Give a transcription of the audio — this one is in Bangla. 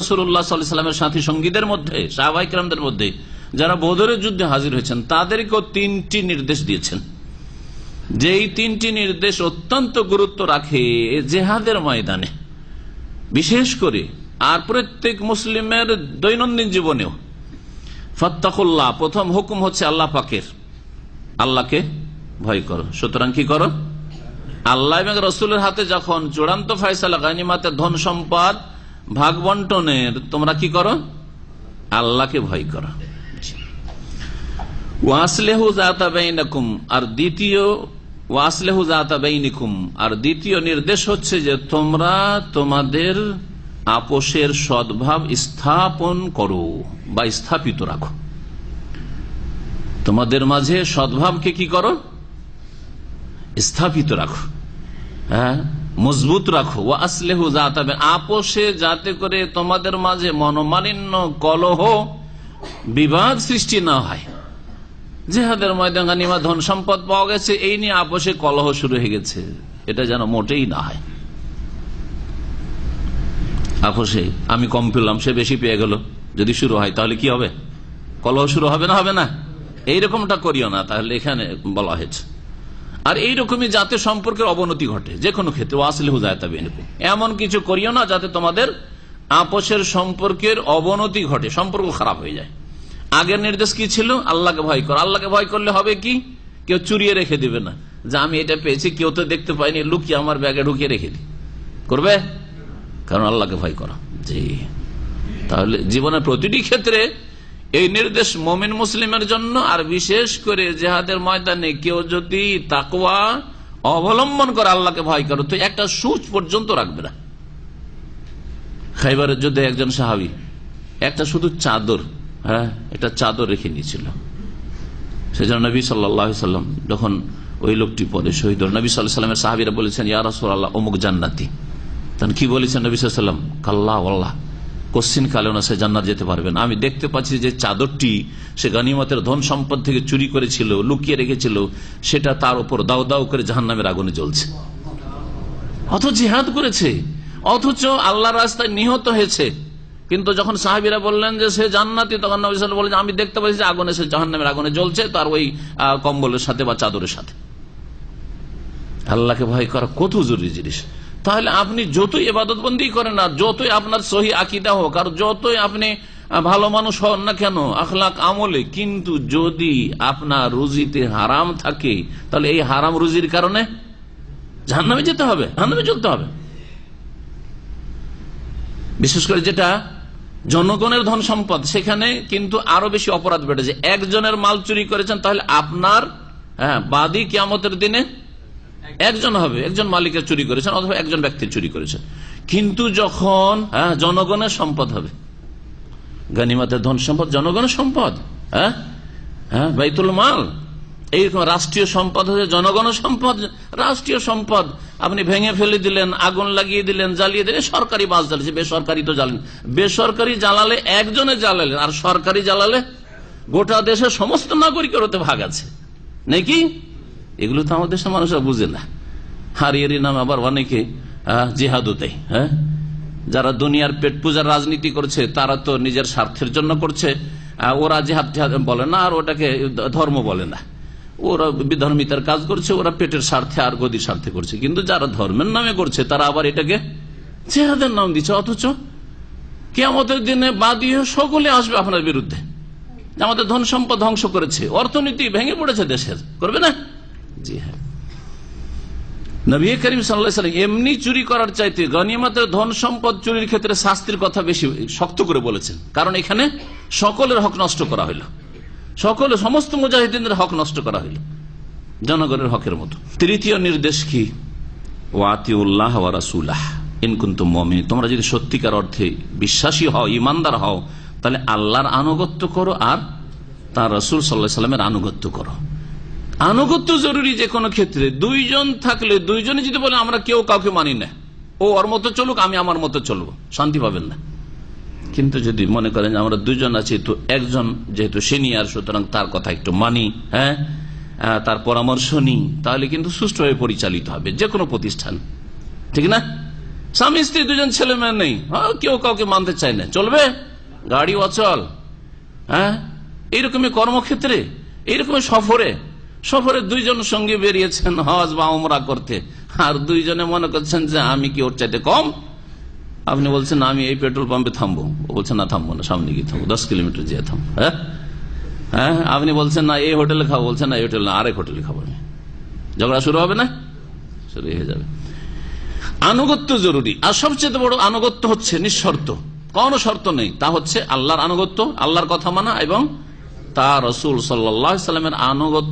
রসুল্লাহ সাল্লামের সাথী সঙ্গীদের মধ্যে শাহবাইকরামদের মধ্যে যারা বদরের যুদ্ধে হাজির হয়েছেন, তাদেরকেও তিনটি নির্দেশ দিয়েছেন। যেই তিনটি নির্দেশ অত্যন্ত গুরুত্ব রাখে জেহাদের ময়দানে। বিশেষ করে আর প্রত্যেক মুসলিমের দৈনন্দিন জীবনেও। ফত্তাকুল্লাহ, প্রথম হুকুম হচ্ছে আল্লাহ পাকের। আল্লাহকে ভয় করো। সুতরাং কি করো? আল্লাহ রসুলের হাতে যখন চূড়ান্ত ফয়সালা গানিমাতে ধন সম্পদ ভাগ বন্টনের তোমরা কি করো? আল্লাহকে ভয় করো। ওয়াসলেহু জাতাবাইনাকুম আর দ্বিতীয়, ওয়াসলেহু জাতাবাইনিকুম আর দ্বিতীয় নির্দেশ হচ্ছে যে তোমরা তোমাদের আপোষের সদ্ভাব স্থাপন করো বা স্থাপিত রাখো। তোমাদের মাঝে সদ্ভাবকে কি করো? স্থাপিত রাখো। হ্যাঁ? মজবুত রাখো। ও আসলেহু জাতাবে আপোষে যাতে করে তোমাদের মাঝে মনোমালিন্য, কলহ, বিবাদ সৃষ্টি না হয়। জেহাদের ময়দানিমা ধন সম্পদ পাওয়া গেছে, এই নিয়ে আপোষে কলহ শুরু হয়ে গেছে। এটা যেন মোটেই না হয়। আপোষে, আমি কম পেলাম, সে বেশি পেয়ে গেল। যদি শুরু হয়, তাহলে কি হবে? কলহ শুরু হবে না হবে না? এইরকমটা করিও না, তাহলে এখানে বলা হয়েছে। আর এইরকমই যাতে সম্পর্কের অবনতি ঘটে যে কোনো ক্ষেত্রে আসলে হুজায়তাবে এমন কিছু করিও না যাতে তোমাদের আপোষের সম্পর্কের অবনতি ঘটে, সম্পর্ক খারাপ হয়ে যায়। আগের নির্দেশ কি ছিল? আল্লাহকে ভয় কর। আল্লাহকে ভয় করলে হবে কি? কেউ চুরিয়ে রেখে দিবে না। যে আমি এটা পেয়েছি, কেউ তো দেখতে পাইনি লুকিয়ে আমার ব্যাগে ঢুকিয়ে রেখে দি। করবে? কারণ আল্লাহকে ভয় করা। জি। তাহলে জীবনের প্রতিটি ক্ষেত্রে এই নির্দেশ মমিন মুসলিমের জন্য, আর বিশেষ করে জেহাদের ময়দানে কেউ যদি তাকুয়া অবলম্বন করে আল্লাহকে ভয় করো, তো একটা সুচ পর্যন্ত রাখবে না। খাইবারের যুদ্ধে একজন সাহাবি, একটা শুধু চাদর হ্যাঁ একটা চাদর রেখে নিয়েছিল। সেজন্য নবী সাল্লাম যখন ওই লোকটি পরে শহীদ নবী সাল্লাহ সাল্লামের সাহাবিরা বলেছেন, ইয়া রসুল আল্লাহ অমুক জান্নাতি। তখন কি বলেছেন নবী সাল্লাম? কাল্লা আল্লাহ কোশ্চিন কালেও না সে জান্নাত যেতে পারবেন আমি দেখতে পাচ্ছি যে চাদরটি সে গানিমতের ধন সম্পদ থেকে চুরি করেছিল, লুকিয়ে রেখেছিল, সেটা তার উপর দাও দাও করে জাহান নামের আগুনে জ্বলছে। অথচ জিহাদ করেছে, অথচ আল্লাহ রাস্তায় নিহত হয়েছে। কিন্তু যখন সাহাবিরা বললেন যে সে জান্নাতি, তখন বললেন আমি দেখতে পাচ্ছি যে আগুনে সে জাহান নামের আগুনে জ্বলছে, তার ওই কম্বলের সাথে বা চাদরের সাথে। আল্লাহকে ভয় করা কত জরুরি জিনিস। তাহলে আপনি যতই এবাদতবন্দি করেন না, যতই আপনার সহি আকিদা হোক, আর যতই আপনি ভালো মানুষ হন না কেন, আখলাক আমলে কিন্তু যদি আপনার রুজিতে হারাম থাকে, তাহলে এই হারাম রুজির কারণে জাহান্নামে যেতে হবে, জাহান্নামে চলতে হবে। বিশেষ করে যেটা জনগণের ধন সম্পদ, সেখানে কিন্তু আরও বেশি অপরাধ বেড়েছে। একজনের মাল চুরি করেছেন, তাহলে আপনার হ্যাঁ বাদী কিয়ামতের দিনে একজন হবে, একজন মালিকের চুরি করেছেন অথবা একজন ব্যক্তির চুরি করেছেন। কিন্তু যখন হ্যাঁ জনগণের সম্পদ হবে, গানিমাতের ধন সম্পদ, জনগণের সম্পদ হ্যাঁ হ্যাঁ বাইতুল মাল, এইরকম রাষ্ট্রীয় সম্পদ হচ্ছে জনগণের সম্পদ, রাষ্ট্রীয় সম্পদ। আপনি ভেঙে ফেলে দিলেন, আগুন লাগিয়ে দিলেন, জ্বালিয়ে দিলেন, সরকারি বাস জ্বালিয়েছে বেসরকারি তো জ্বালেন। বেসরকারি জ্বালালে একজনে জ্বালালেন, আর সরকারি জ্বালালে গোটা দেশের সমস্ত নাগরিকের ওতে ভাগ আছে। নাকি? এগুলো তো আমাদের দেশের মানুষরা বুঝে না। হারিয়ারি নাম আবার অনেকে জেহাদুতে হ্যাঁ? যারা দুনিয়ার পেট পূজার রাজনীতি করছে, তারা তো নিজের স্বার্থের জন্য করছে। ওরা জেহাদ জেহাদ বলে না, আর ওটাকে ধর্ম বলে না। ওরা বিধর্মিতার কাজ করছে, ওরা পেটের স্বার্থে আর গদির স্বার্থে করছে। কিন্তু যারা ধর্মের নামে করছে, তারা আবার এটাকে জেহাদের নাম দিচ্ছে। অথচ কেমতের দিনে বাদী সকলে আসবে আপনার বিরুদ্ধে। আমাদের ধন সম্পদ ধ্বংস করেছে, অর্থনীতি ভেঙে পড়েছে দেশের। করবে না? হ্যাঁ। নবী করিম সাল্লাম এমনি চুরি করার চাইতে গনিমতের ধন সম্পদ চুরির ক্ষেত্রে শাস্তির কথা বেশি শক্ত করে বলেছেন। কারণ এখানে সকলের হক নষ্ট করা হইল। সকলে সমস্ত মুজাহিদিনের হক নষ্ট করা হইল। জনগণের হকের মতো। তৃতীয় নির্দেশ কি? ওয়াতিউল্লাহ রাসুল্লাহ ইনকুন্ত মমি তোমরা যদি সত্যিকার অর্থে বিশ্বাসী হও ইমানদার হও, তাহলে আল্লাহর আনুগত্য করো আর তার রসুল সাল্লাহ সাল্লামের আনুগত্য করো। আনুগত্য জরুরি যে কোনো ক্ষেত্রে। দুইজন থাকলে দুইজনে যদি বলে আমরা কেউ কাউকে মানি না। ও ওর মতো চলুক আমি আমার মতো চলবো। শান্তি পাবেন না। কিন্তু যদি মনে করেন আমরা দুজন আছি তো একজন যেহেতু সিনিয়র সুতরাং তার কথা একটু মানি হ্যাঁ? তার পরামর্শ নিই। তাহলে কিন্তু সুষ্ঠুভাবে পরিচালিত হবে যে কোনো প্রতিষ্ঠান। ঠিক না? স্বামী স্ত্রী দুজন ছেলে মেয়ে নেই। হ্যাঁ, কেউ কাউকে মানতে চায় না। চলবে? গাড়ি অচল। হ্যাঁ? এইরকমই কর্মক্ষেত্রে এইরকমই সফরে সফরে দুইজন সঙ্গে বেরিয়েছেন হজ বা উমরা করতে। আর দুইজনে মনে করছেন যে আমি কি ওর চাইতে কম? আপনি বলছেন, আমি এই পেট্রোল পাম্পে থামবো। ও না, থামবো না, সামনে গিয়ে থামবো, দশ কিলোমিটার যেয়ে থামবো। হ্যাঁ? হ্যাঁ? আপনি বলছেন, না, এই হোটেলে খাব। বলছেন, না, এই হোটেল না, আরেক হোটেলে খাব আমি। ঝগড়া শুরু হবে না? শুরু হয়ে যাবে। আনুগত্য জরুরি। আর সবচেয়ে বড় আনুগত্য হচ্ছে নিঃশর্ত। কোন শর্ত নেই। তা হচ্ছে আল্লাহর আনুগত্য, আল্লাহর কথা মানা এবং তা রসুল সাল্লামের আনুগত্য